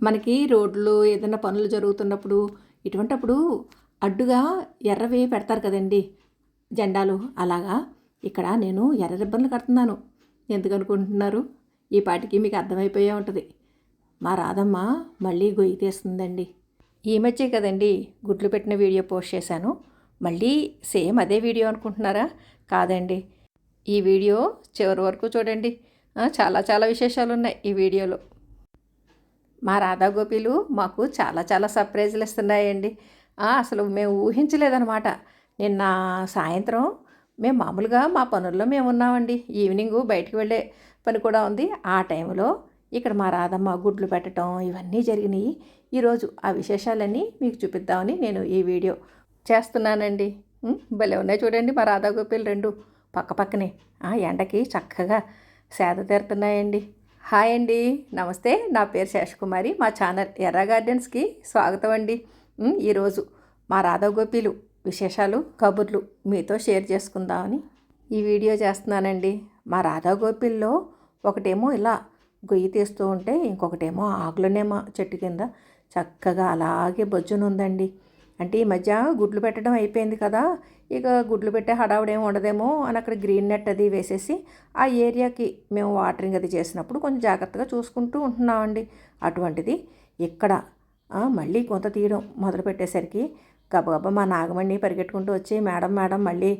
మనకి రోడ్లు ఏదైనా పనులు జరుగుతున్నప్పుడు ఇటువంటప్పుడు అడ్డుగా ఎర్రవి పెడతారు కదండి. జెండాలు అలాగా. ఇక్కడ నేను ఎర్ర రిబ్బన్లు కడుతున్నాను. ఎందుకనుకుంటున్నారు ఈ పాటికి మీకు అర్థమైపోయే ఉంటుంది. మా రాధమ్మ మళ్ళీ గొయ్యి తీస్తుందండి. ఈ మధ్య కదండి గుడ్లు పెట్టిన వీడియో పోస్ట్ చేశాను. మళ్ళీ సేమ్ అదే వీడియో అనుకుంటున్నారా? కాదండి. ఈ వీడియో చివరి వరకు చూడండి. చాలా చాలా విశేషాలు ఉన్నాయి ఈ వీడియోలో. మా రాధా గోపీలు మాకు చాలా చాలా సర్ప్రైజులు ఇస్తున్నాయండి. అసలు మేము ఊహించలేదన్నమాట. నిన్న సాయంత్రం మేము మామూలుగా మా పనుల్లో మేము ఉన్నామండి. ఈవినింగ్ బయటికి వెళ్ళే పని కూడా ఉంది. ఆ టైంలో ఇక్కడ మా రాధమ్మ గుడ్లు పెట్టడం ఇవన్నీ జరిగినాయి. ఈరోజు ఆ విశేషాలన్నీ మీకు చూపిద్దామని నేను ఈ వీడియో చేస్తున్నానండి. భలే ఉన్నాయి చూడండి మా రాధా గోపిలు రెండు పక్క పక్కనే. ఆ ఎండకి చక్కగా సేద తీరుతున్నాయండి. హాయ్ అండి. నమస్తే. నా పేరు శేషకుమారి. మా ఛానల్ ఎర్ర గార్డెన్స్కి స్వాగతం అండి. ఈరోజు మా రాధా గోపీలు విశేషాలు కబుర్లు మీతో షేర్ చేసుకుందామని ఈ వీడియో చేస్తున్నానండి. మా రాధా గోపీల్లో ఒకటేమో ఇలా గొయ్యి తీస్తూ ఉంటే ఇంకొకటేమో ఆకులనేమో చెట్టు కింద చక్కగా అలాగే బొజ్జునుందండి. అంటే ఈ మధ్య గుడ్లు పెట్టడం అయిపోయింది కదా ఇక గుడ్లు పెట్టే హడావుడేం ఉండదేమో అని అక్కడ గ్రీన్ నెట్ అది వేసేసి ఆ ఏరియాకి మేము వాటరింగ్ అది చేసినప్పుడు కొంచెం జాగ్రత్తగా చూసుకుంటూ ఉంటున్నామండి. అటువంటిది ఇక్కడ మళ్ళీ కొంత తీయడం మొదలు పెట్టేసరికి గబగబా మా నాగమణి పరిగెట్టుకుంటూ వచ్చి మేడం మేడం మళ్ళీ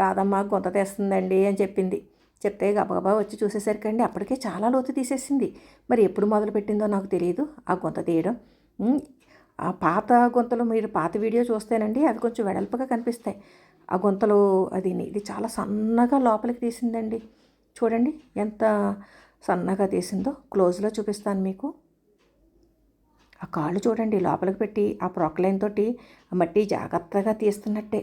రాదమ్మ గొంత తెస్తుందండి అని చెప్పింది. చెప్తే గబగబా వచ్చి చూసేసరికి అండి అప్పటికే చాలా లోతు తీసేసింది. మరి ఎప్పుడు మొదలు పెట్టిందో నాకు తెలియదు ఆ గొంత తీయడం ఆ పాత గుంతలు మీరు పాత వీడియో చూస్తేనండి అవి కొంచెం వెడల్పుగా కనిపిస్తాయి. ఆ గుంతలు అది ఇది చాలా సన్నగా లోపలికి తీసిందండి. చూడండి ఎంత సన్నగా తీసిందో క్లోజ్లో చూపిస్తాను మీకు. ఆ కాళ్ళు చూడండి లోపలికి పెట్టి ఆ ప్రొక్లైన్ తోటి ఆ మట్టి జాగ్రత్తగా తీస్తున్నట్టే.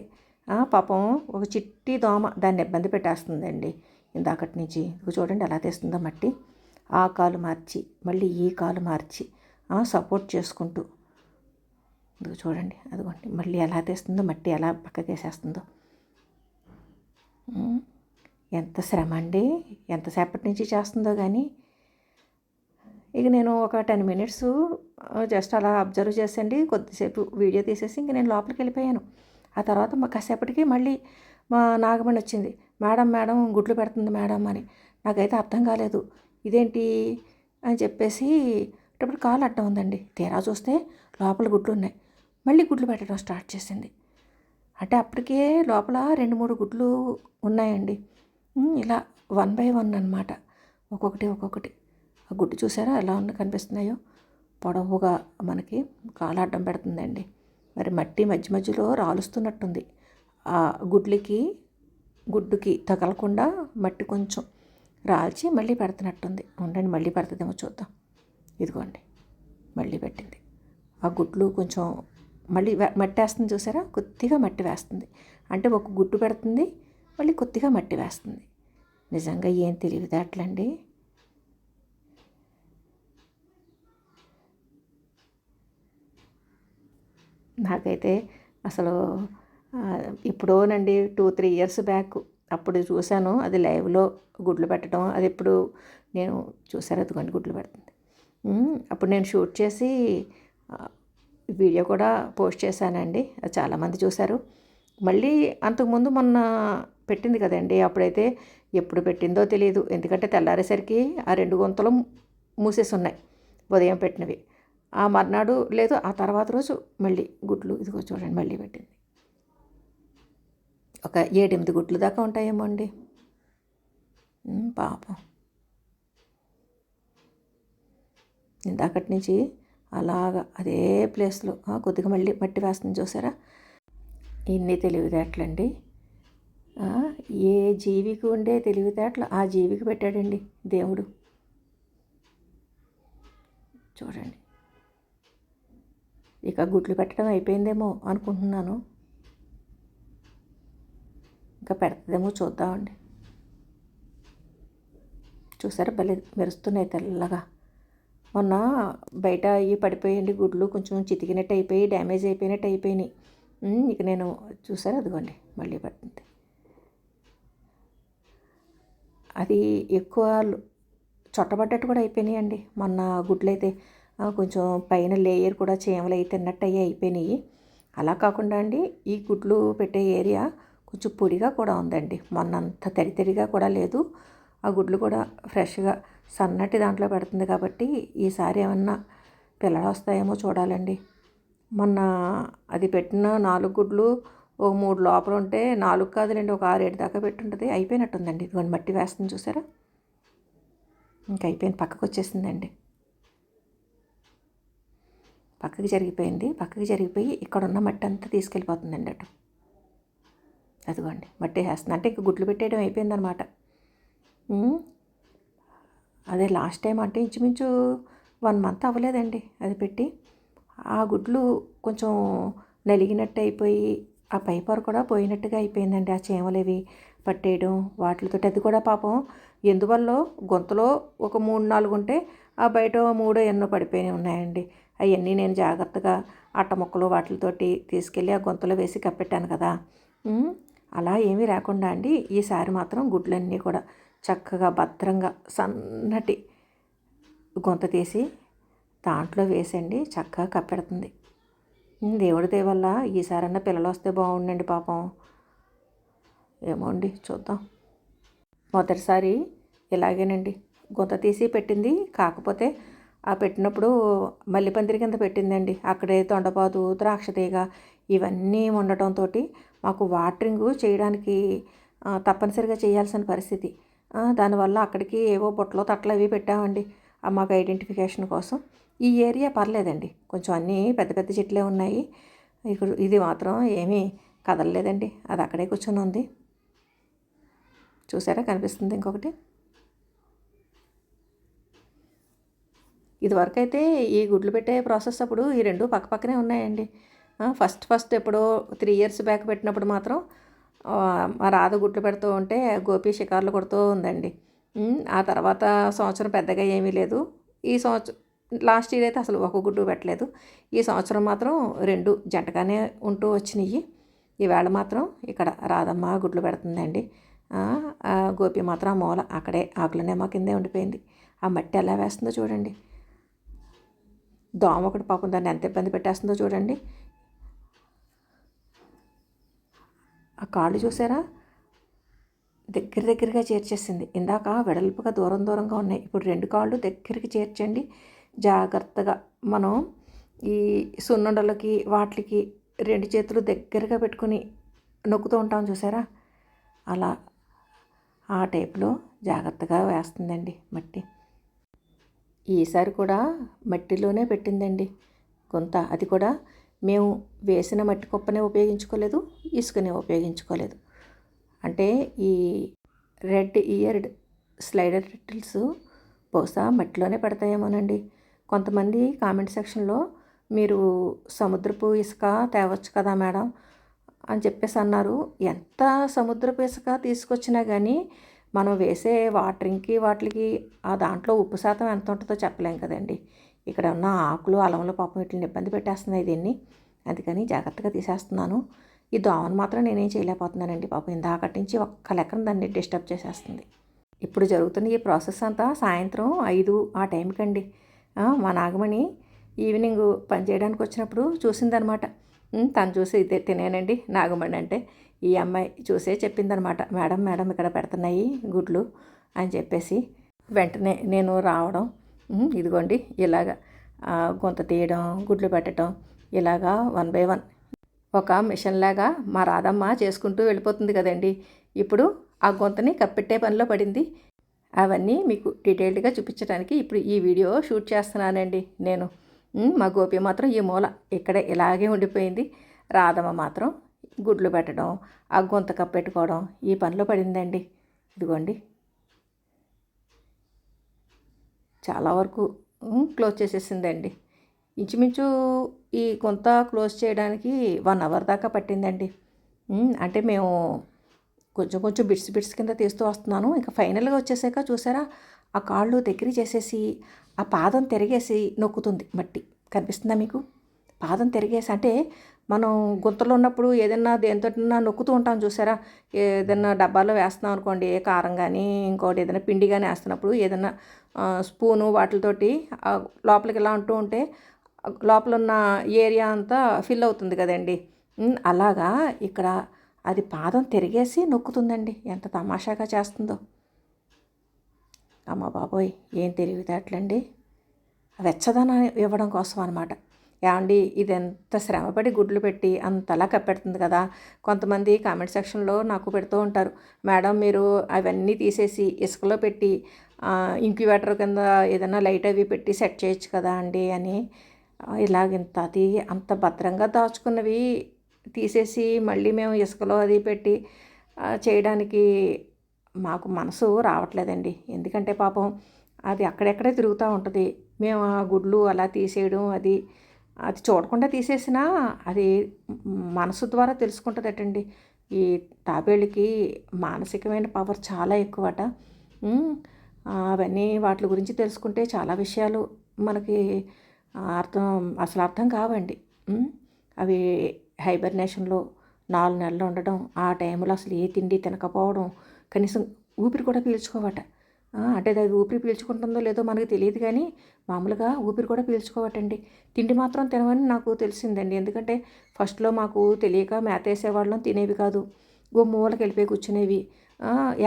పాపం ఒక చిట్టి దోమ దాన్ని ఇబ్బంది పెట్టేస్తుందండి ఇందాకటి నుంచి. చూడండి ఎలా తీస్తుందో మట్టి. ఆ కాలు మార్చి మళ్ళీ ఈ కాలు మార్చి సపోర్ట్ చేసుకుంటూ ఇదిగో చూడండి అదిగోండి. మళ్ళీ ఎలా తీస్తుందో మట్టి ఎలా పక్కకి వేసేస్తుందో ఎంత శ్రమ అండి. ఎంతసేపటి నుంచి చేస్తుందో కానీ ఇక నేను ఒక టెన్ మినిట్స్ జస్ట్ అలా అబ్జర్వ్ చేసండి కొద్దిసేపు వీడియో తీసేసి ఇంక నేను లోపలికి వెళ్ళిపోయాను. ఆ తర్వాత మా కాసేపటికి మళ్ళీ మా నాగమణి వచ్చింది. మేడం మేడం గుడ్లు పెడుతుంది మేడం అని. నాకైతే అర్థం కాలేదు. ఇదేంటి? అని చెప్పేసి ఇప్పుడు కాలు అడ్డం ఉందండి. తీరా చూస్తే లోపల గుడ్లు ఉన్నాయి. మళ్ళీ గుడ్లు పెట్టడం స్టార్ట్ చేసింది. అంటే అప్పటికే లోపల రెండు మూడు గుడ్లు ఉన్నాయండి. ఇలా వన్ బై వన్ అనమాట ఒక్కొక్కటి ఒక్కొక్కటి. ఆ గుడ్డు చూసారా ఎలా ఉన్న కనిపిస్తున్నాయో? పొడవుగా మనకి కాలాడ్డం పెడుతుందండి. మరి మట్టి మధ్య మధ్యలో రాలుస్తున్నట్టుంది. ఆ గుడ్లకి గుడ్డుకి తగలకుండా మట్టి కొంచెం రాల్చి మళ్ళీ పెడుతున్నట్టుంది. ఉండండి మళ్ళీ పెడుతుందేమో చూద్దాం. ఇదిగోండి మళ్ళీ పెట్టింది. ఆ గుడ్లు కొంచెం మళ్ళీ మట్టి వేస్తుంది చూసారా? కొద్దిగా మట్టి వేస్తుంది. అంటే ఒక గుడ్డు పెడుతుంది మళ్ళీ కొద్దిగా మట్టి వేస్తుంది. నిజంగా ఏం తెలివితేటలండి నాకైతే అసలు ఆ, ఎప్పుడోనండి టూ త్రీ ఇయర్స్ బ్యాక్ అప్పుడు చూశాను అది లైవ్లో గుడ్లు పెట్టడం అది ఎప్పుడు నేను చూసారు? అదిగోండి గుడ్లు పెడుతుంది. అప్పుడు నేను షూట్ చేసి వీడియో కూడా పోస్ట్ చేశానండి. అది చాలామంది చూశారు. మళ్ళీ అంతకుముందు మొన్న పెట్టింది కదండి. అప్పుడైతే ఎప్పుడు పెట్టిందో తెలియదు ఎందుకంటే తెల్లారేసరికి ఆ రెండు గుంతలు మూసేసి ఉన్నాయి ఉదయం పెట్టినవి. ఆ మర్నాడు లేదు ఆ తర్వాత రోజు మళ్ళీ గుడ్లు ఇదిగో చూడండి మళ్ళీ పెట్టింది. ఒక ఏడెనిమిది గుడ్లు దాకా ఉంటాయేమో అండి. పాపం. ఇందాకటి నుంచి అలాగా అదే ప్లేస్లో. కొద్దిగా మళ్ళీ మట్టి వేస్తుంది చూసారా? ఇన్ని తెలివితేటలండి. అండి ఏ జీవికి ఉండే తెలివితేటలు ఆ జీవికి పెట్టాడండి దేవుడు. చూడండి. ఇక గుడ్లు పెట్టడం అయిపోయిందేమో అనుకుంటున్నాను. ఇంకా పెడతదేమో చూద్దామండి. చూసారా? భలే మెరుస్తున్నాయి తెల్లగా. మొన్న బయట అవి పడిపోయండి గుడ్లు కొంచెం చితికినట్టు అయిపోయి డ్యామేజ్ అయిపోయినట్టు అయిపోయినాయి. ఇక నేను చూసారు అదిగోండి మళ్ళీ పడుతుంది. అది ఎక్కువ చొట్టబడ్డట్టు కూడా అయిపోయినాయండి. మొన్న గుడ్లు అయితే కొంచెం పైన లేయర్ కూడా చేమలు అయితే తిన్నట్టు అయ్యి అయిపోయినాయి. అలా కాకుండా అండి ఈ గుడ్లు పెట్టే ఏరియా కొంచెం పొడిగా కూడా ఉందండి. మొన్న అంత తడి తడిగా కూడా లేదు. ఆ గుడ్లు కూడా ఫ్రెష్గా సన్నటి దాంట్లో పెడుతుంది కాబట్టి ఈసారి ఏమన్నా పిల్లలు వస్తాయేమో చూడాలండి. మొన్న అది పెట్టిన నాలుగు గుడ్లు ఓ మూడు లోపల ఉంటే నాలుగు కాదులేండి ఒక ఆరు ఏడు దాకా పెట్టుంటుంది. అయిపోయినట్టుందండి. ఇదిగోండి మట్టి వేస్తుంది చూసారా? ఇంకా అయిపోయింది పక్కకు వచ్చేసిందండి. పక్కకి జరిగిపోయింది పక్కకి జరిగిపోయి ఇక్కడ ఉన్న మట్టి అంతా తీసుకెళ్ళిపోతుందండి అటు. అదిగోండి మట్టి వేస్తుంది. అంటే ఇక గుడ్లు పెట్టేయడం అయిపోయిందనమాట. అదే లాస్ట్ టైం అంటే ఇంచుమించు వన్ మంత్ అవ్వలేదండి అది పెట్టి. ఆ గుడ్లు కొంచెం నలిగినట్టు అయిపోయి ఆ పైపర్ కూడా పోయినట్టుగా అయిపోయిందండి. ఆ చేమలేవి పట్టేయడం వాటితో అది కూడా పాపం ఎందువల్ల గొంతలో ఒక మూడు నాలుగు ఉంటే ఆ బయట మూడో ఎన్నో పడిపోయినాయి ఉన్నాయండి. అవన్నీ నేను జాగ్రత్తగా అట్ట ముక్కలు వాటితోటి తీసుకెళ్ళి ఆ గొంతలో వేసి కప్పెట్టాను కదా. అలా ఏమీ రాకుండా అండి. ఈసారి మాత్రం గుడ్లన్నీ కూడా చక్కగా భద్రంగా సన్నటి గొంత తీసి దాంట్లో వేసండి. చక్కగా కప్పెడుతుంది. దేవుడి దయవల్ల ఈసారన్నా పిల్లలు వస్తే బాగుండండి పాపం. ఏమో అండి చూద్దాం. మొదటిసారి ఇలాగేనండి. గుంత తీసి పెట్టింది. కాకపోతే ఆ పెట్టినప్పుడు మల్లిపందిరి కింద పెట్టిందండి. అక్కడే తొండపాదు ద్రాక్ష తీగ ఇవన్నీ ఉండటంతో మాకు వాటరింగ్ చేయడానికి తప్పనిసరిగా చేయాల్సిన పరిస్థితి. దానివల్ల అక్కడికి ఏవో బుట్టలో తట్టలు అవి పెట్టామండి ఆ, మాకు ఐడెంటిఫికేషన్ కోసం. ఈ ఏరియా పర్లేదండి. కొంచెం అన్నీ పెద్ద పెద్ద చెట్లే ఉన్నాయి. ఇక్కడ ఇది మాత్రం ఏమీ కదలలేదండి. అది అక్కడే కూర్చొని ఉంది. చూసారా? కనిపిస్తుంది ఇంకొకటి. ఇదివరకు అయితే ఈ గుడ్లు పెట్టే ప్రాసెస్ అప్పుడు ఈ రెండు పక్క పక్కనే ఉన్నాయండి. ఫస్ట్ ఫస్ట్ ఎప్పుడో త్రీ ఇయర్స్ బ్యాక్ పెట్టినప్పుడు మాత్రం మా రాధ గుడ్లు పెడుతూ ఉంటే గోపి షికార్లు కొడుతూ ఉందండి. ఆ తర్వాత సంవత్సరం పెద్దగా ఏమీ లేదు. ఈ సంవత్సరం లాస్ట్ ఇయర్ అయితే అసలు ఒక గుడ్డు పెట్టలేదు. ఈ సంవత్సరం మాత్రం రెండు జంటగానే ఉంటూ వచ్చినాయి ఈవేళ మాత్రం ఇక్కడ రాధమ్మ గుడ్లు పెడుతుందండి. గోపి మాత్రం ఆ మూల అక్కడే ఆకులనేమో కిందే ఉండిపోయింది. ఆ మట్టి ఎలా వేస్తుందో చూడండి. దోమ ఒకటి పాపం దాన్ని ఎంత ఇబ్బంది పెట్టేస్తుందో చూడండి. ఆ కాళ్ళు చూసారా? దగ్గర దగ్గరగా చేర్చేసింది. ఇందాక వెడల్పుగా దూరం దూరంగా ఉన్నాయి. ఇప్పుడు రెండు కాళ్ళు దగ్గరికి చేర్చండి. జాగ్రత్తగా మనం ఈ సున్నుండలకి వాటికి రెండు చేతులు దగ్గరగా పెట్టుకుని నొక్కుతూ ఉంటాం చూసారా? అలా ఆ టైపులో జాగ్రత్తగా వేస్తుందండి మట్టి. ఈసారి కూడా మట్టిలోనే పెట్టిందండి. కొంత అది కూడా మేము వేసిన మట్టి కుప్పనే ఉపయోగించుకోలేదు ఇసుకనే ఉపయోగించుకోలేదు. అంటే ఈ రెడ్ ఇయర్డ్ స్లైడర్ టిల్స్ బహుశా మట్టిలోనే పెడతాయేమోనండి. కొంతమంది కామెంట్ సెక్షన్లో మీరు సముద్రపు ఇసుక తేవచ్చు కదా మేడం అని చెప్పేసి అన్నారు. ఎంత సముద్రపు ఇసుక తీసుకొచ్చినా కానీ మనం వేసే వాటరింగ్కి వాటికి ఆ దాంట్లో ఉప్పు శాతం ఎంత ఉంటుందో చెప్పలేం కదండి. ఇక్కడ ఉన్న ఆకులు అలములు పాపం వీటిని ఇబ్బంది పెట్టేస్తున్నాయి దీన్ని. అందుకని జాగ్రత్తగా తీసేస్తున్నాను. ఈ దోమను మాత్రం నేనేం చేయలేకపోతున్నానండి పాపం. ఇందాకటి నుంచి ఒక్క లెక్కన దాన్ని డిస్టర్బ్ చేసేస్తుంది. ఇప్పుడు జరుగుతున్న ఈ ప్రాసెస్ అంతా సాయంత్రం ఐదు ఆ టైంకండి అండి. మా నాగమణి ఈవినింగ్ పని చేయడానికి వచ్చినప్పుడు చూసిందనమాట. తను చూసి ఇదే తినేనండి నాగమణి అంటే. ఈ అమ్మాయి చూసే చెప్పిందనమాట. మేడం మేడం ఇక్కడ పెడుతున్నాయి గుడ్లు అని చెప్పేసి వెంటనే నేను రావడం ఇదిగోండి ఇలాగ ఆ, గుంత తీయడం గుడ్లు పెట్టడం ఇలాగా వన్ బై వన్. ఒక మిషన్ లాగా మా రాధమ్మ చేసుకుంటూ వెళ్ళిపోతుంది కదండి. ఇప్పుడు ఆ గొంతని కప్పెట్టే పనిలో పడింది. అవన్నీ మీకు డీటెయిల్డ్గా చూపించడానికి ఇప్పుడు ఈ వీడియో షూట్ చేస్తున్నానండి నేను. మా గోపి మాత్రం ఈ మూల ఇక్కడ ఇలాగే ఉండిపోయింది. రాధమ్మ మాత్రం గుడ్లు పెట్టడం ఆ గొంత కప్పెట్టుకోవడం ఈ పనిలో పడిందండి. ఇదిగోండి. చాలా వరకు క్లోజ్ చేసేసిందండి. ఇంచుమించు ఈ కొంత క్లోజ్ చేయడానికి వన్ అవర్ దాకా పట్టిందండి. అంటే మేము కొంచెం కొంచెం బిట్స్ బిట్స్ కింద తీస్తూ వస్తున్నాను. ఇంకా ఫైనల్గా వచ్చేసాక చూసారా ఆ కాళ్ళు దగ్గర చేసేసి ఆ పాదం తిరిగేసి నొక్కుతుంది మట్టి. కనిపిస్తుందా మీకు? పాదం తిరిగేసి అంటే మనం గుంతలో ఉన్నప్పుడు ఏదైనా దేనితోటైనా నొక్కుతూ ఉంటాం చూసారా? ఏదైనా డబ్బాలో వేస్తున్నాం అనుకోండి ఏ కారం కానీ ఇంకోటి ఏదైనా పిండి కానీ వేస్తున్నప్పుడు ఏదైనా స్పూను వాటితోటి లోపలికి ఇలా అంటూ ఉంటే లోపల ఉన్న ఏరియా అంతా ఫిల్ అవుతుంది కదండి. అలాగా ఇక్కడ అది పాదం తిరిగేసి నొక్కుతుందండి. ఎంత తమాషాగా చేస్తుందో. అమ్మ బాబోయ్ ఏం తెలివితేటలండి. వెచ్చదనం ఇవ్వడం కోసం అనమాట ఏమండి ఇది ఎంత శ్రమపడి గుడ్లు పెట్టి అంతలా కప్పెడుతుంది కదా? కొంతమంది కామెంట్ సెక్షన్లో నాకు పెడుతూ ఉంటారు మేడం మీరు అవన్నీ తీసేసి ఇసుకలో పెట్టి ఇంక్యుబేటర్ కింద ఏదైనా లైట్ అవి పెట్టి సెట్ చేయొచ్చు కదా అండి అని ఆ, ఇలాగింత అది అంత భద్రంగా దాచుకున్నవి తీసేసి మళ్ళీ మేము ఇసుకలో అది పెట్టి చేయడానికి మాకు మనసు రావట్లేదండి. ఎందుకంటే పాపం అది అక్కడెక్కడే తిరుగుతూ ఉంటుంది. మేము ఆ గుడ్లు అలా తీసేయడం అది అది చూడకుండా తీసేసినా అది మనసు ద్వారా తెలుసుకుంటుందటండి. ఈ తాబేళ్ళకి మానసికమైన పవర్ చాలా ఎక్కువట. అవన్నీ వాటి గురించి తెలుసుకుంటే చాలా విషయాలు మనకి అర్థం అసలు అర్థం కావండి. అవి హైబర్నేషన్లో నాలుగు నెలలు ఉండడం ఆ టైంలో అసలు ఏ తిండి తినకపోవడం కనీసం ఊపిరి కూడా పీల్చుకోవట. అంటే అది ఊపిరి పీల్చుకుంటుందో లేదో మనకి తెలియదు కానీ మామూలుగా ఊపిరి కూడా పీల్చుకోవటండి. తిండి మాత్రం తినవని నాకు తెలిసిందండి. ఎందుకంటే ఫస్ట్లో మాకు తెలియక మేత వేసేవాళ్ళం తినేవి కాదు. ఓ మూలకి వెళ్ళిపోయి కూర్చునేవి.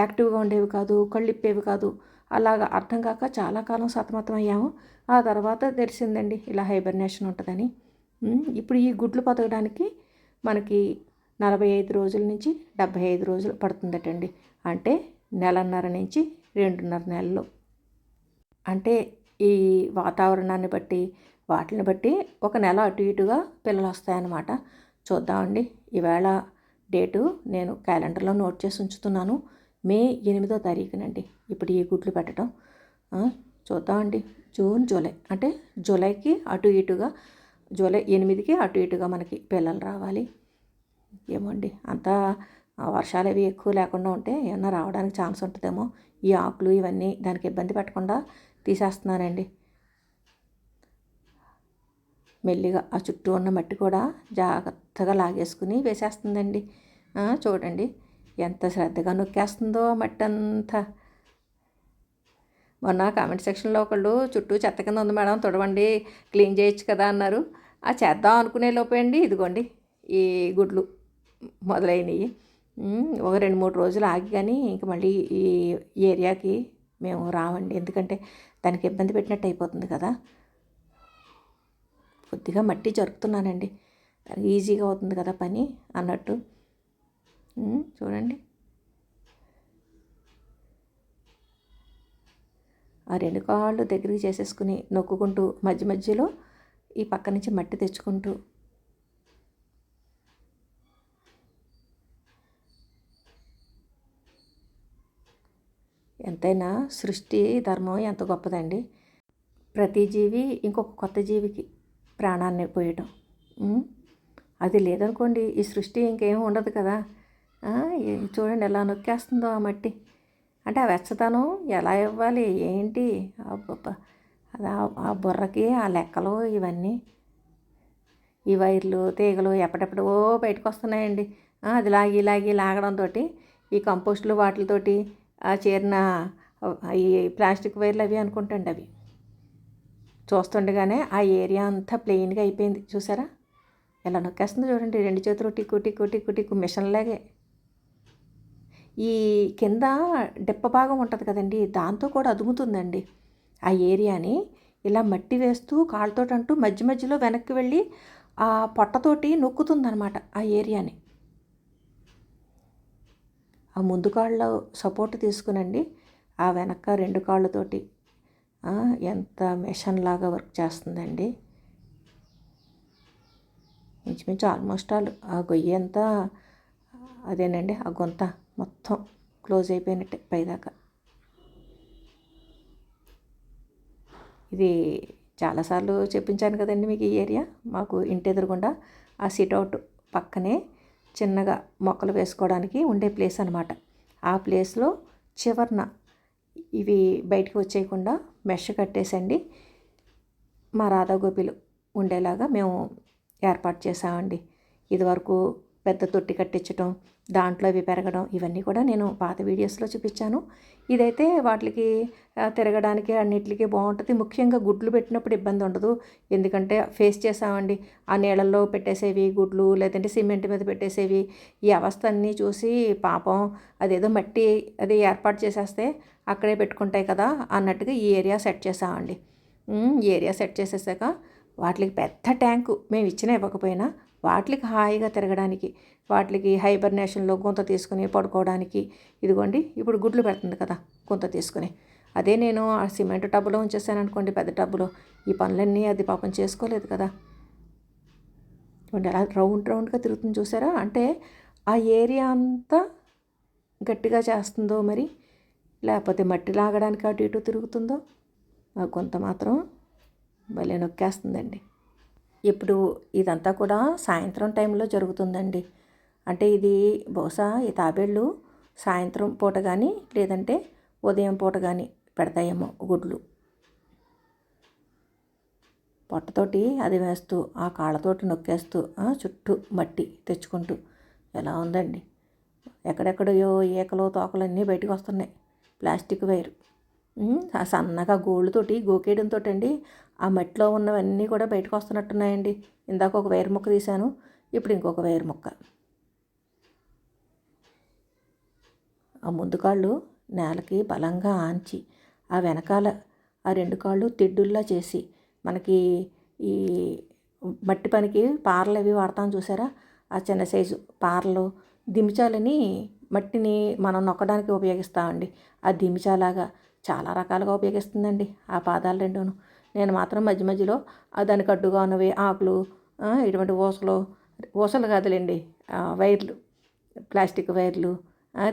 యాక్టివ్గా ఉండేవి కాదు కళ్ళు ఇప్పేవి కాదు. అలాగా అర్థం కాక చాలా కాలం సతమతం అయ్యాము. ఆ తర్వాత తెలిసిందండి ఇలా హైబర్నేషన్ ఉంటుందని. ఇప్పుడు ఈ గుడ్లు పతకడానికి మనకి నలభై ఐదు రోజుల నుంచి డెబ్భై ఐదు రోజులు పడుతుందటండి. అంటే నెలన్నర నుంచి రెండున్నర నెలలు. అంటే ఈ వాతావరణాన్ని బట్టి వాటిని బట్టి ఒక నెల అటు ఇటుగా పిల్లలు వస్తాయన్నమాట. చూద్దామండి. ఈవేళ డేటు నేను క్యాలెండర్లో నోట్ చేసి ఉంచుతున్నాను. మే ఎనిమిదో తారీఖునండి. ఇప్పుడు ఈ గుడ్లు పెట్టడం. చూద్దామండి. June July. అంటే జూలైకి అటు ఇటుగా జూలై ఎనిమిదికి అటు ఇటుగా మనకి పిల్లలు రావాలి. ఏమోండి. అంతా వర్షాలు అవి ఎక్కువ లేకుండా ఉంటే ఏమన్నా రావడానికి ఛాన్స్ ఉంటుందేమో. ఈ ఆకులు ఇవన్నీ దానికి ఇబ్బంది పెట్టకుండా తీసేస్తున్నానండి మెల్లిగా ఆ చుట్టూ ఉన్న మట్టి కూడా జాగ్రత్తగా లాగేసుకుని వేసేస్తుందండి. చూడండి ఎంత శ్రద్ధగా నొక్కేస్తుందో మట్టి అంతా. మొన్న కామెంట్ సెక్షన్లో ఒకళ్ళు చుట్టూ చెత్త కింద ఉంది మేడం తుడవండి క్లీన్ చేయొచ్చు కదా అన్నారు. ఆ చేద్దాం అనుకునే లోపే అండి ఇదిగోండి ఈ గుడ్లు మొదలైనవి ఒక రెండు మూడు రోజులు ఆగి కానీ ఇంక మళ్ళీ ఈ ఏరియాకి మేము రావండి. ఎందుకంటే దానికి ఇబ్బంది పెట్టినట్టు అయిపోతుంది కదా. కొద్దిగా మట్టి జరుపుతున్నానండి. దానికి ఈజీగా అవుతుంది కదా పని అన్నట్టు. చూడండి. ఆ రెండు కాళ్ళు దగ్గరికి చేసేసుకుని నొక్కుకుంటూ మధ్య మధ్యలో ఈ పక్క నుంచి మట్టి తెచ్చుకుంటూ ఎంతైనా సృష్టి ధర్మం ఎంత గొప్పదండి? ప్రతి జీవి ఇంకొక కొత్త జీవికి ప్రాణాన్ని పోయటం. అది లేదనుకోండి ఈ సృష్టి ఇంకేం ఉండదు కదా? చూడండి ఎలా నొక్కేస్తుందో ఆ మట్టి. అంటే ఆ వెచ్చదనం ఎలా ఇవ్వాలి? ఏంటి? ఆ- బుర్రకి ఆ లెక్కలు ఇవన్నీ. ఈ వైర్లు తీగలు ఎప్పటెప్పుడో బయటకు వస్తున్నాయండి అది లాగి లాగి లాగడంతో ఈ కంపోస్టులు వాటితోటి ఆ చీరన ఈ ప్లాస్టిక్ వైర్లు అవి అనుకుంటండి అవి. చూస్తుండగానే ఆ ఏరియా అంతా ప్లెయిన్గా అయిపోయింది. చూసారా? ఎలా నొక్కేస్తుందో చూడండి. రెండు చేతులు టిక్కు టిక్కు టిక్కు టిక్కు మిషన్లాగే. ఈ కింద డిప్ప భాగం ఉంటుంది కదండి. దాంతో కూడా అదుముతుందండి. ఆ ఏరియాని ఇలా మట్టి వేస్తూ కాళ్ళతో అంటూ మధ్య మధ్యలో వెనక్కి వెళ్ళి ఆ పొట్టతోటి నొక్కుతుందనమాట ఆ ఏరియాని. ఆ ముందు కాళ్ళలో సపోర్ట్ తీసుకునండి. ఆ వెనక రెండు కాళ్ళతోటి ఎంత మెషిన్ లాగా వర్క్ చేస్తుందండి. ఇంచుమించు ఆల్మోస్ట్ ఆల్ ఆ గొయ్యి అంతా అదేనండి ఆ గొంత మొత్తం క్లోజ్ అయిపోయినట్టే పైదాకా. ఇది చాలాసార్లు చెప్పించాను కదండి మీకు ఈ ఏరియా మాకు ఇంటి ఎదురుగుండా ఆ సిట్అవుట్ పక్కనే చిన్నగా మొక్కలు వేసుకోవడానికి ఉండే ప్లేస్ అనమాట ఆ ప్లేస్లో చివరన ఇవి బయటికి వచ్చేయకుండా మెష్ కట్టేసండి. మా రాధాగోపిలు ఉండేలాగా మేము ఏర్పాటు చేసామండి ఇదివరకు పెద్ద తొట్టి కట్టించడం దాంట్లో అవి పెరగడం ఇవన్నీ కూడా నేను పాత వీడియోస్లో చూపించాను. ఇదైతే వాటికి తిరగడానికి అన్నిటికీ బాగుంటుంది. ముఖ్యంగా గుడ్లు పెట్టినప్పుడు ఇబ్బంది ఉండదు. ఎందుకంటే ఫేస్ చేసామండి ఆ నీళ్ళల్లో పెట్టేసేవి గుడ్లు లేదంటే సిమెంట్ మీద పెట్టేసేవి ఈ అవస్థ అన్నీ చూసి పాపం అదేదో మట్టి అది ఏర్పాటు చేసేస్తే అక్కడే పెట్టుకుంటాయి కదా అన్నట్టుగా ఈ ఏరియా సెట్ చేసామండి. ఈ ఏరియా సెట్ చేసేసాక వాటికి పెద్ద ట్యాంకు మేము ఇచ్చినా ఇవ్వకపోయినా వాటికి హాయిగా తిరగడానికి వాటికి హైబర్నేషన్లో గుంత తీసుకుని పడుకోవడానికి ఇదిగోండి ఇప్పుడు గుడ్లు పెడుతుంది కదా గుంత తీసుకుని. అదే నేను ఆ సిమెంట్ టబ్బులో ఉంచేసాను అనుకోండి పెద్ద టబ్బులో. ఈ పనులన్నీ అది పాపం చేసుకోలేదు కదా. అలా రౌండ్ రౌండ్గా తిరుగుతుంది చూసారా? అంటే ఆ ఏరియా అంతా గట్టిగా చేస్తుందో మరి లేకపోతే మట్టి లాగడానికి అటు ఇటు తిరుగుతుందో ఆ కొంత మాత్రం భలే నొక్కేస్తుందండి. ఇప్పుడు ఇదంతా కూడా సాయంత్రం టైంలో జరుగుతుందండి. అంటే ఇది బహుశా ఈ తాబేళ్ళు సాయంత్రం పూట కానీ లేదంటే ఉదయం పూట కానీ పెడతాయేమో గుడ్లు. పొట్టతోటి అది వేస్తూ ఆ కాళ్ళతోటి నొక్కేస్తూ చుట్టూ మట్టి తెచ్చుకుంటూ ఎలా ఉందండి? ఎక్కడెక్కడయో ఈకలు తోకలు అన్నీ బయటకు వస్తున్నాయి. Plastic wire. ఆ సన్నగా గోళ్ళతోటి గోకేయడంతో అండి ఆ ఆ మట్టిలో ఉన్నవన్నీ కూడా బయటకు వస్తున్నట్టున్నాయండి. ఇందాక ఒక వైర్ ముక్క తీశాను ఇప్పుడు ఇంకొక వైర్ ముక్క. ఆ ముందు కాళ్ళు నేలకి బలంగా ఆంచి ఆ వెనకాల ఆ రెండు కాళ్ళు తిడ్డుల్లా చేసి మనకి ఈ మట్టి పనికి పారలు అవి వాడతాం చూసారా? ఆ చిన్న సైజు పారలు దిమిచాలని మట్టిని మనం నొక్కడానికి ఉపయోగిస్తామండి. ఆ దిమిచాలాగా చాలా రకాలుగా ఉపయోగిస్తుందండి ఆ పాదాలు రెండును. నేను మాత్రం మధ్య మధ్యలో దానికి అడ్డుగా ఉన్నవి ఆకులు ఇటువంటి ఊసలు ఊసలు కాదులేండి వైర్లు ప్లాస్టిక్ వైర్లు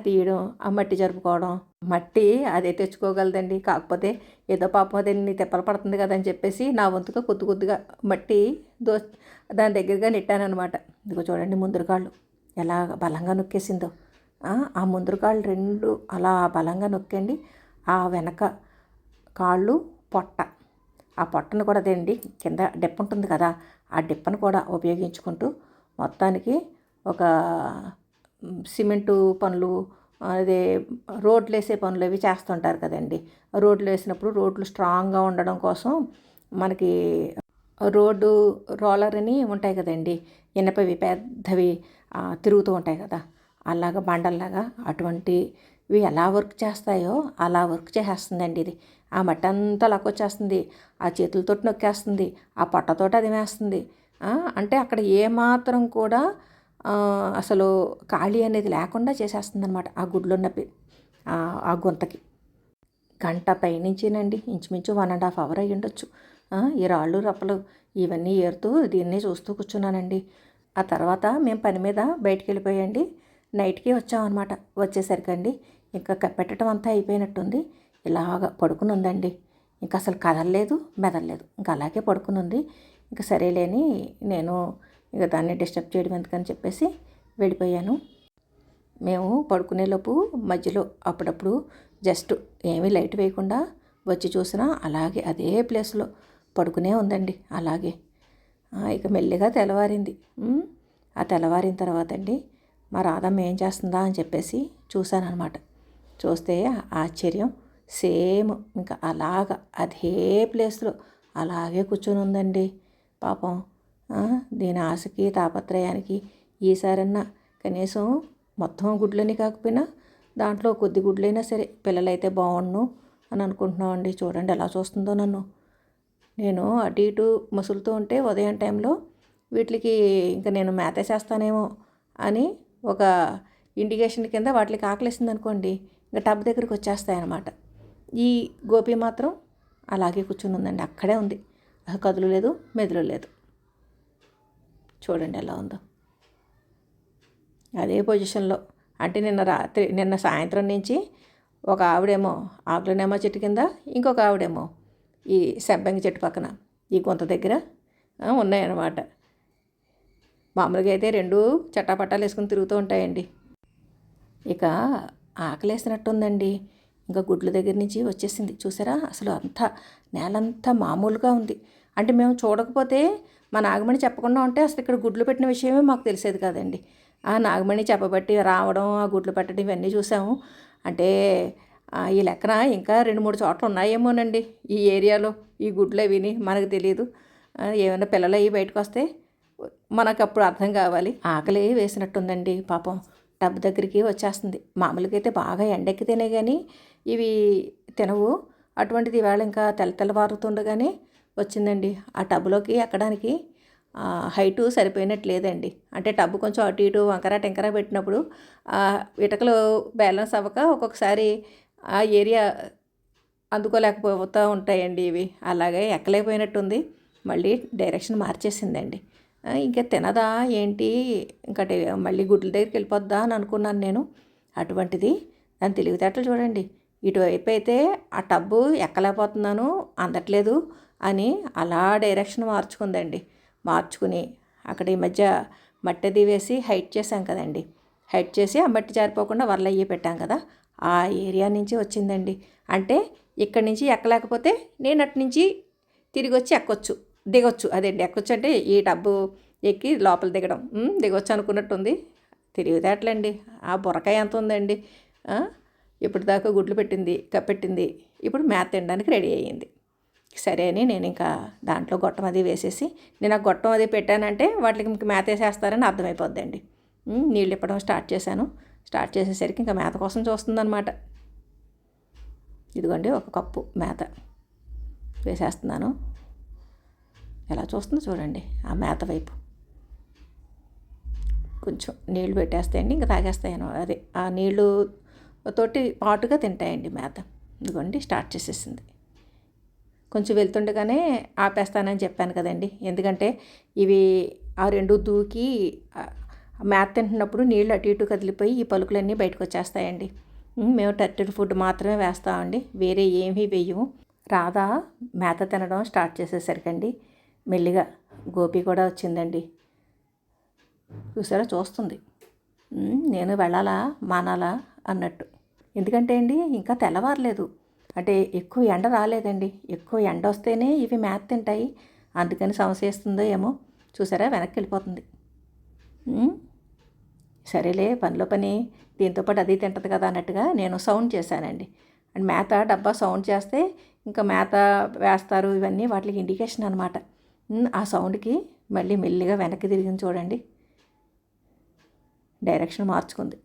తీయడం ఆ మట్టి జరుపుకోవడం మట్టి అదే తెచ్చుకోగలదండి కాకపోతే ఏదో పాపం అది నీ తిప్పలు పడుతుంది కదా అని చెప్పేసి నా వంతుగా కొద్ది కొద్దిగా మట్టి దో దాని దగ్గరగా నెట్టాను అనమాట ఇదిగో చూడండి ముందరకాళ్ళు ఎలా బలంగా నొక్కేసిందో. ఆ, ఆ ముందరకాళ్ళు రెండు అలా బలంగా నొక్కండి ఆ వెనక కాళ్ళు పొట్ట. ఆ పొట్టను కూడా అదేండి కింద డిప్ప ఉంటుంది కదా ఆ డిప్పను కూడా ఉపయోగించుకుంటూ మొత్తానికి ఒక సిమెంటు పనులు అదే రోడ్లు వేసే పనులు అవి చేస్తుంటారు కదండి. రోడ్లు వేసినప్పుడు రోడ్లు స్ట్రాంగ్గా ఉండడం కోసం మనకి రోడ్డు రోలర్ అని ఉంటాయి కదండి ఇనపవి పెద్దవి తిరుగుతూ ఉంటాయి కదా అలాగా బండల్లాగా అటువంటివి ఎలా వర్క్ చేస్తాయో అలా వర్క్ చేసేస్తుందండి ఇది. ఆ మట్టి అంతా లాక్కొచ్చేస్తుంది. ఆ చేతులతో నొక్కేస్తుంది. ఆ పొట్టతోటి అది వేస్తుంది అంటే అక్కడ ఏమాత్రం కూడా అసలు ఖాళీ అనేది లేకుండా చేసేస్తుంది అనమాట ఆ గుడ్లు పి- ఆ గుంతకి. గంట పైనుంచేనండి. ఇంచుమించు వన్ అండ్ హాఫ్ అవర్ అయ్యి ఉండొచ్చు ఈ రాళ్ళు రప్పలు ఇవన్నీ ఏరుతూ దీన్ని చూస్తూ కూర్చున్నానండి. ఆ తర్వాత మేము పని మీద బయటికి వెళ్ళిపోయండి నైట్కి వచ్చామన్నమాట. వచ్చేసరికండి. ఇంకా కప్పెట్టడం అంతా అయిపోయినట్టుంది. ఇలాగ పడుకుని ఉందండి ఇంకా అసలు కదలలేదు మెదలలేదు. ఇంకా అలాగే పడుకుని ఉంది ఇంకా సరేలేని నేను ఇక దాన్ని డిస్టర్బ్ చేయడం ఎందుకని చెప్పేసి వెళ్ళిపోయాను. మేము పడుకునేలోపు మధ్యలో అప్పుడప్పుడు జస్ట్ ఏమీ లైట్ వేయకుండా వచ్చి చూసినా అలాగే అదే ప్లేస్లో పడుకునే ఉందండి. అలాగే. ఇక మెల్లిగా తెల్లవారింది. ఆ తెల్లవారిన తర్వాత అండి మా రాధమ్మ ఏం చేస్తుందా అని చెప్పేసి చూశానమాట చూస్తే ఆశ్చర్యం. సేమ్ ఇంకా అలాగ అదే ప్లేస్లో అలాగే కూర్చొని ఉందండి. పాపం దీని ఆశకి తాపత్రయానికి ఈసారన్నా కనీసం మొత్తం గుడ్లని కాకపోయినా దాంట్లో కొద్ది గుడ్లైనా సరే పిల్లలైతే బాగుండు అని అనుకుంటున్నామండి. చూడండి ఎలా చూస్తుందో నన్ను. నేను అటు ఇటు మసులుతూ ఉంటే ఉదయం టైంలో వీటికి ఇంకా నేను మేతేసేస్తానేమో అని ఒక ఇండికేషన్ కింద వాటికి ఆకలిస్తుంది అనుకోండి ఇంకా టబ్ దగ్గరికి వచ్చేస్తాయన్నమాట. ఈ గోపి మాత్రం అలాగే కూర్చుని ఉందండి అక్కడే ఉంది. కదులు లేదు మెదులు లేదు. చూడండి ఎలా ఉందో. అదే పొజిషన్లో. అంటే నిన్న రాత్రి నిన్న సాయంత్రం నుంచి ఒక ఆవిడేమో ఆకులనేమో చెట్టు కింద ఇంకొక ఆవిడేమో ఈ సెబ్బంగి చెట్టు పక్కన ఈ గుంత దగ్గర ఉన్నాయన్నమాట. మామూలుగా అయితే రెండు చట్టాపట్టాలు వేసుకుని తిరుగుతూ ఉంటాయండి. ఇక ఆకలేసినట్టుందండి. ఇంకా గుడ్ల దగ్గర నుంచి వచ్చేసింది. చూసారా? అసలు అంతా నేలంతా మామూలుగా ఉంది. అంటే మేము చూడకపోతే మా నాగమణి చెప్పకుండా ఉంటే అసలు ఇక్కడ గుడ్లు పెట్టిన విషయమే మాకు తెలిసేది కాదండి. ఆ నాగమణి చెప్పబట్టి రావడం ఆ గుడ్లు పెట్టడం ఇవన్నీ చూసాము. అంటే ఈ లెక్కన ఇంకా రెండు మూడు చోట్ల ఉన్నాయేమోనండి. ఈ ఏరియాలో ఈ గుడ్లు విని మనకు తెలియదు. ఏమైనా పిల్లలు అవి బయటకు వస్తే మనకు అప్పుడు అర్థం కావాలి. ఆకలి వేసినట్టుందండి పాపం. టబ్ దగ్గరికి వచ్చేస్తుంది. మామూలుగా అయితే బాగా ఎండెక్కితేనే కానీ ఇవి తినవు. అటువంటిది ఇవాళ ఇంకా తెల్ల తెల్లవారుతుండగానే వచ్చిందండి. ఆ టబ్లోకి ఎక్కడానికి హైటు హైటు సరిపోయినట్లేదండి. అంటే టబ్బు కొంచెం అటు ఇటు వంకర టెంకర పెట్టినప్పుడు ఆ ఇటుకలు బ్యాలెన్స్ అవ్వక ఒక్కొక్కసారి ఆ ఏరియా అందుకోలేకపోతూ ఉంటాయండి ఇవి. అలాగే ఎక్కలేకపోయినట్టుంది. మళ్ళీ డైరెక్షన్ మార్చేసిందండి. ఇంకా తినదా ఏంటి? ఇంకా మళ్ళీ గుడ్ల దగ్గరికి వెళ్ళిపోద్దా అని అనుకున్నాను నేను. అటువంటిది. దాని తెలివితేటలు చూడండి. ఇటువైపు అయితే ఆ టబ్బు ఎక్కలేకపోతున్నాను అందట్లేదు అని అలా డైరెక్షన్ మార్చుకుందండి. మార్చుకుని అక్కడ ఈ మధ్య మట్టిది వేసి హైట్ చేశాం కదండి. హైట్ చేసి ఆ మట్టి జారిపోకుండా వరలు అయ్యి పెట్టాం కదా. ఆ ఏరియా నుంచి వచ్చిందండి. అంటే ఇక్కడి నుంచి ఎక్కలేకపోతే నేను అటు నుంచి తిరిగి వచ్చి ఎక్కొచ్చు. దిగొచ్చు. అదేంటి ఎక్కొచ్చు అంటే ఈ డబ్బు ఎక్కి లోపల దిగడం. దిగొచ్చు అనుకున్నట్టుంది. తెలివితేటలండి ఆ బుర్రకాయ ఎంత ఉందండి? ఇప్పటిదాకా ఇప్పుడు దాకా గుడ్లు పెట్టింది కప్పెట్టింది ఇప్పుడు మేత తినడానికి రెడీ అయ్యింది. సరే అని నేను ఇంకా దాంట్లో గొట్టం అది వేసేసి నేను ఆ గొట్టం అది పెట్టానంటే వాటికి ఇంక మేత వేసేస్తారని అర్థమైపోద్దండి. నీళ్ళు ఇప్పడం స్టార్ట్ చేశాను. స్టార్ట్ చేసేసరికి ఇంకా మేత కోసం చూస్తుందన్నమాట. ఇదిగోండి ఒక కప్పు మేత వేసేస్తున్నాను. ఎలా చూస్తుందో చూడండి ఆ మేత వైపు. కొంచెం నీళ్ళు పెట్టేస్తాయండి ఇంకా తాగేస్తాయను. అదే ఆ నీళ్ళు తోటి పాటుగా తింటాయండి మేత. ఇదిగోండి స్టార్ట్ చేసేసింది. కొంచెం వెళ్తుండగానే ఆపేస్తానని చెప్పాను కదండి. ఎందుకంటే ఇవి ఆ రెండు దూకి మేత తింటున్నప్పుడు నీళ్ళు అటు ఇటు కదిలిపోయి ఈ పలుకులన్నీ బయటకు వచ్చేస్తాయండి మేము టర్టెడ్ ఫుడ్ మాత్రమే వేస్తామండి. వేరే ఏమీ వేయము. రాధా మేత తినడం స్టార్ట్ చేసేసరికండి. మెల్లిగా గోపి కూడా వచ్చిందండి. చూసారా? చూస్తుంది. నేను వెళ్ళాలా? మానాలా? అన్నట్టు. ఎందుకంటే అండి ఇంకా తెల్లవారలేదు. అంటే ఎక్కువ ఎండ రాలేదండి. ఎక్కువ ఎండ వస్తేనే ఇవి మేత తింటాయి. అందుకని సమస్య వేస్తుందో ఏమో. చూసారా? వెనక్కి వెళ్ళిపోతుంది. సరేలే పనిలో పని. దీంతోపాటు అది తింటుంది కదా అన్నట్టుగా నేను సౌండ్ చేశానండి. అండ్ మేత డబ్బా సౌండ్ చేస్తే ఇంకా మేత వేస్తారు ఇవన్నీ వాటికి ఇండికేషన్ అనమాట ఆ సౌండ్కి మళ్ళీ మెల్లిగా వెనక్కి తిరిగింది చూడండి. డైరెక్షన్ మార్చుకుంది.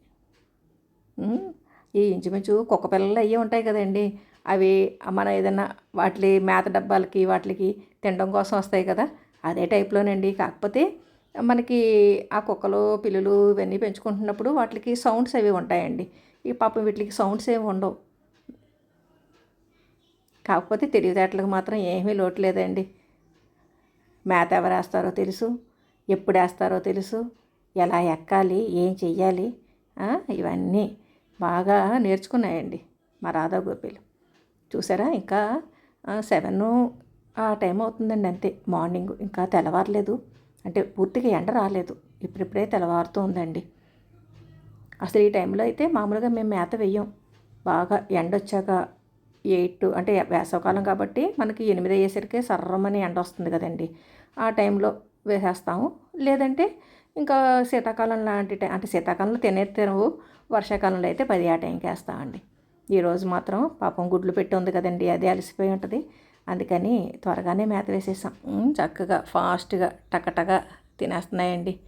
ఈ ఇంచుమించు కుక్క పిల్లలు అయ్యే ఉంటాయి కదండి. అవి మన ఏదైనా వాటి మేత డబ్బాలకి వాటికి తినడం కోసం వస్తాయి కదా. అదే టైప్లోనండి. కాకపోతే మనకి ఆ కుక్కలు పిల్లులు ఇవన్నీ పెంచుకుంటున్నప్పుడు వాటికి సౌండ్స్ అవి ఉంటాయండి. ఈ పాపం వీటికి సౌండ్స్ ఏమి ఉండవు. కాకపోతే తెలివితేటలకు మాత్రం ఏమీ లోటు లేదండి. మేత ఎవరు వేస్తారో తెలుసు? ఎప్పుడు వేస్తారో తెలుసు? ఎలా ఎక్కాలి? ఏం చెయ్యాలి? ఇవన్నీ బాగా నేర్చుకున్నాయండి మా రాధా గోపిలు చూసారా? ఇంకా సెవెన్ ఆ టైం అవుతుందండి అంతే. మార్నింగ్ ఇంకా తెల్లవారలేదు. అంటే పూర్తిగా ఎండ రాలేదు. ఇప్పుడిప్పుడే తెల్లవారుతూ ఉందండి. అసలు ఈ టైంలో అయితే మామూలుగా మేము మేత వెయ్యం బాగా ఎండ వచ్చాక ఎయిట్ అంటే వేసవకాలం కాబట్టి మనకి ఎనిమిది అయ్యేసరికి సర్రమని ఎండ వస్తుంది కదండి. ఆ టైంలో వేసేస్తాము. లేదంటే ఇంకా శీతాకాలం లాంటి టైం అంటే శీతాకాలంలో తినే తినవు. వర్షాకాలంలో అయితే పది ఆ టైంకి వేస్తామండి ఈరోజు మాత్రం పాపం గుడ్లు పెట్టి ఉంది కదండి. అది అలసిపోయి ఉంటుంది. అందుకని త్వరగానే మేత వేసేసాం. చక్కగా ఫాస్ట్గా టకటగా తినేస్తున్నాయండి.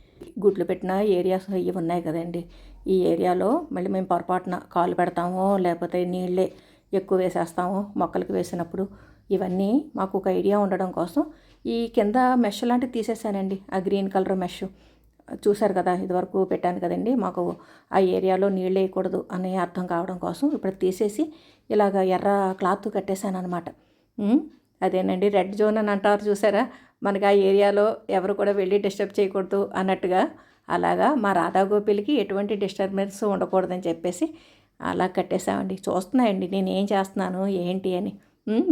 గుడ్లు పెట్టిన ఏరియాస్ ఇవి ఉన్నాయి కదండి. ఈ ఏరియాలో మళ్ళీ మేము పొరపాటున కాలు పెడతామో లేకపోతే నీళ్ళే ఎక్కువ వేసేస్తాము మొక్కలకి వేసినప్పుడు. ఇవన్నీ మాకు ఒక ఐడియా ఉండడం కోసం ఈ కింద మెష్ లాంటివి తీసేసానండి ఆ గ్రీన్ కలర్ మెష్. చూశారు కదా ఇదివరకు పెట్టాను కదండి మాకు ఆ ఏరియాలో నీళ్ళు వేయకూడదు అని అర్థం కావడం కోసం ఇప్పుడు తీసేసి ఇలాగ ఎర్ర క్లాత్ కట్టేశాను అనమాట అదేనండి రెడ్ జోన్ అని అంటారు చూసారా? మనకి ఆ ఏరియాలో ఎవరు కూడా వెళ్ళి డిస్టర్బ్ చేయకూడదు అన్నట్టుగా. అలాగా మా రాధాగోపిలకి ఎటువంటి డిస్టర్బెన్స్ ఉండకూడదని చెప్పేసి అలా కట్టేసామండి. చూస్తున్నాయండి నేను ఏం చేస్తున్నాను ఏంటి అని.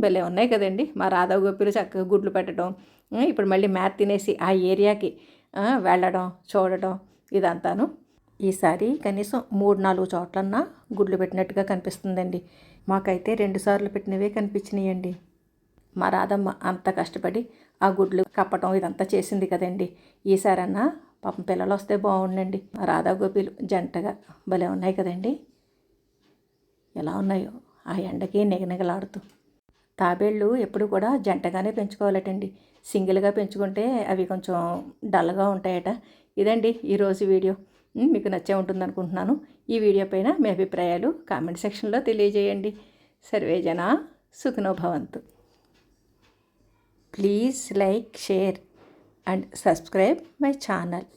భలే ఉన్నాయి కదండి. మా రాధా గోపిలు చక్కగా గుడ్లు పెట్టడం ఇప్పుడు మళ్ళీ మ్యాత్ తినేసి ఆ ఏరియాకి వెళ్ళడం చూడడం ఇదంతాను. ఈసారి కనీసం మూడు నాలుగు చోట్లన్నా గుడ్లు పెట్టినట్టుగా కనిపిస్తుందండి. మాకైతే రెండు సార్లు పెట్టినవే కనిపించినాయండి. మా రాధమ్మ అంత కష్టపడి ఆ గుడ్లు కప్పటం ఇదంతా చేసింది కదండి. ఈసారన్నా పాపం పిల్లలు వస్తే బాగుండండి. రాధా గోపిలు జంటగా భలే ఉన్నాయి కదండి. ఎలా ఉన్నాయో ఆ ఎండకి నిగనిగలాడుతూ. తాబేళ్ళు ఎప్పుడు కూడా జంటగానే పెంచుకోవాలటండి. సింగిల్గా పెంచుకుంటే అవి కొంచెం డల్గా ఉంటాయట. ఇదండి ఈరోజు వీడియో. మీకు నచ్చే ఉంటుంది అనుకుంటున్నాను ఈ వీడియో పైన మీ అభిప్రాయాలు కామెంట్ సెక్షన్లో తెలియజేయండి. సర్వే జన సుఖినో భవంతు. Please like share and subscribe my channel.